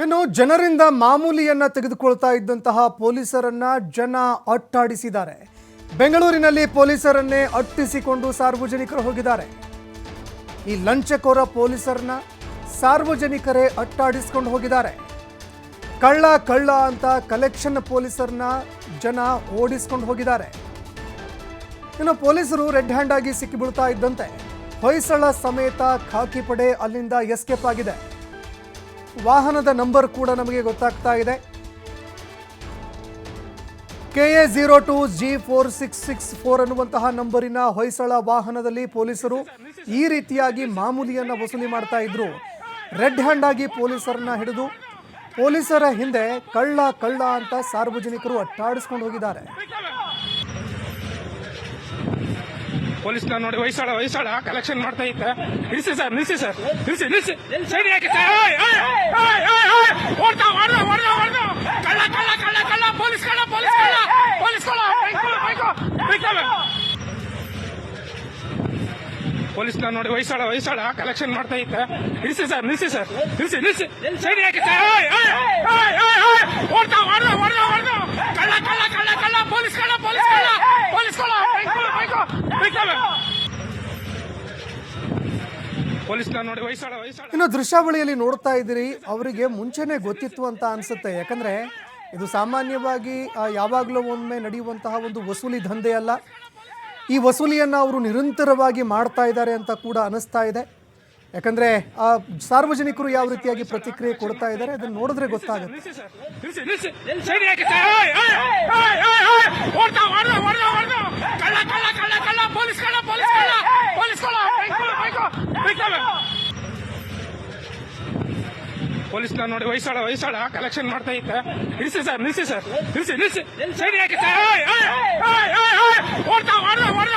ಇನ್ನು ಜನರಿಂದ ಮಾಮೂಲಿಯನ್ನ ತೆಗೆದುಕೊಳ್ತಾ ಇದ್ದಂತಹ ಪೊಲೀಸರನ್ನ ಜನ ಅಟ್ಟಾಡಿಸಿದ್ದಾರೆ. ಬೆಂಗಳೂರಿನಲ್ಲಿ ಪೊಲೀಸರನ್ನೇ ಅಟ್ಟಿಸಿಕೊಂಡು ಸಾರ್ವಜನಿಕರು ಹೋಗಿದ್ದಾರೆ. ಈ ಲಂಚಕೋರ ಪೊಲೀಸರನ್ನ ಸಾರ್ವಜನಿಕರೇ ಅಟ್ಟಾಡಿಸ್ಕೊಂಡು ಹೋಗಿದ್ದಾರೆ. ಕಳ್ಳ ಕಳ್ಳ ಅಂತ ಕಲೆಕ್ಷನ್ ಪೊಲೀಸರನ್ನ ಜನ ಓಡಿಸ್ಕೊಂಡು ಹೋಗಿದ್ದಾರೆ. ಇನ್ನು ಪೊಲೀಸರು ರೆಡ್ ಹ್ಯಾಂಡ್ ಆಗಿ ಸಿಕ್ಕಿಬೀಳ್ತಾ ಇದ್ದಂತೆ ಹೊಯ್ಸಳ ಸಮೇತ ಖಾಕಿ ಪಡೆ ಅಲ್ಲಿಂದ ಎಸ್ಕೇಪ್ ಆಗಿದೆ. ವಾಹನದ ನಂಬರ್ ಕೂಡ ನಮಗೆ ಗೊತ್ತಾಗ್ತಾ ಇದೆ. K A zero two G four six six four ಅನ್ನುವಂತಹ ನಂಬರಿನ ಹೊಯ್ಸಳ ವಾಹನದಲ್ಲಿ ಪೊಲೀಸರು ಈ ರೀತಿಯಾಗಿ ಮಾಮೂಲಿಯನ್ನ ವಸೂಲಿ ಮಾಡ್ತಾ ಇದ್ರು. ರೆಡ್ ಹ್ಯಾಂಡ್ ಆಗಿ ಪೊಲೀಸರನ್ನ ಹಿಡಿದು ಪೊಲೀಸರ ಹಿಂದೆ ಕಳ್ಳ ಕಳ್ಳ ಅಂತ ಸಾರ್ವಜನಿಕರು ಅಟ್ಟಾಡಿಸ್ಕೊಂಡು ಹೋಗಿದ್ದಾರೆ. ಪೊಲೀಸ್ ನೋಡಿ ವಯಸ್ಸಾಳ ವಯಸ್ಸಾಳ ಕಲೆಕ್ಷನ್ ಮಾಡ್ತಾ ಇದ್ದೆ. ನಿಲ್ಸಿ ಸರ್ ನಿಲ್ಸಿ ಸರ್, ನಿಲ್ಸಿ ನಿಲ್ಸಿ. ಸೈಡ್ ಯಾಕೆ ಸರ್ ಓಯ್, ಓಯ್, ಓಯ್, ಓಯ್, ಓಯ್, ಓಡ್ತಾ ಹೊಡ್ದ ಹೊಡ್ದ ಹೊಡ್ದ ಕಳ್ಳ ಕಳ್ಳ ಕಳ್ಳ ಕಳ್ಳ ಪೊಲೀಸ್ ಕಳ್ಳ ಪೊಲೀಸ್ ಕಳ್ಳ ಪೊಲೀಸ್ ಕಳ್ಳ ಬೈಕು ಬೈಕು ಬೈಕಲ್ಲ ಪೊಲೀಸ್ನ ನೋಡಿ ವಯಸ್ಸಾಳ ವಯಸ್ಸಾಳ ಕಲೆಕ್ಷನ್ ಮಾಡ್ತಾ ಇತ್ತ ನಿಲ್ಸಿ ಸರ್ ನಿಲ್ಸಿ ಸರ್, ನಿಲ್ಸಿ ನಿಲ್ಸಿ. ಸೈಡ್ ಯಾಕೆ ಸರ್? ಇನ್ನು ದೃಶ್ಯಾವಳಿಯಲ್ಲಿ ನೋಡ್ತಾ ಇದ್ದೀರಿ. ಅವರಿಗೆ ಮುಂಚೆನೆ ಗೊತ್ತಿತ್ತು ಅಂತ ಅನ್ಸುತ್ತೆ. ಯಾಕಂದ್ರೆ ಇದು ಸಾಮಾನ್ಯವಾಗಿ ಯಾವಾಗಲೂ ಒಮ್ಮೆ ನಡೆಯುವಂತಹ ಒಂದು ವಸೂಲಿ ದಂಧೆ ಅಲ್ಲ ಈ ವಸೂಲಿಯನ್ನು ಅವರು ನಿರಂತರವಾಗಿ ಮಾಡ್ತಾ ಇದ್ದಾರೆ ಅಂತ ಕೂಡ ಅನಿಸ್ತಾ ಇದೆ ಯಾಕಂದ್ರೆ ಆ ಸಾರ್ವಜನಿಕರು ಯಾವ ರೀತಿಯಾಗಿ ಪ್ರತಿಕ್ರಿಯೆ ಕೊಡ್ತಾ ಇದ್ದಾರೆ ಅದನ್ನ ನೋಡಿದ್ರೆ ಗೊತ್ತಾಗುತ್ತೆ ಪೊಲೀಸ್ನ ನೋಡಿ ವಯಸ್ಸಾಳ ವಯಸ್ಸಾಳ ಕಲೆಕ್ಷನ್ ಮಾಡ್ತಾ ಇತ್ತ ನಿಲ್ಸಿ ಸರ್ ನಿಲ್ಸಿ ಸರ್, ನಿಲ್ಸಿ ನಿಲ್ಸಿ. ಸೈಡ್ ಹಾಕಿ ಸರ್? ಓಡ್ತಾ ಓಡ್ದ ಓಡ್ದ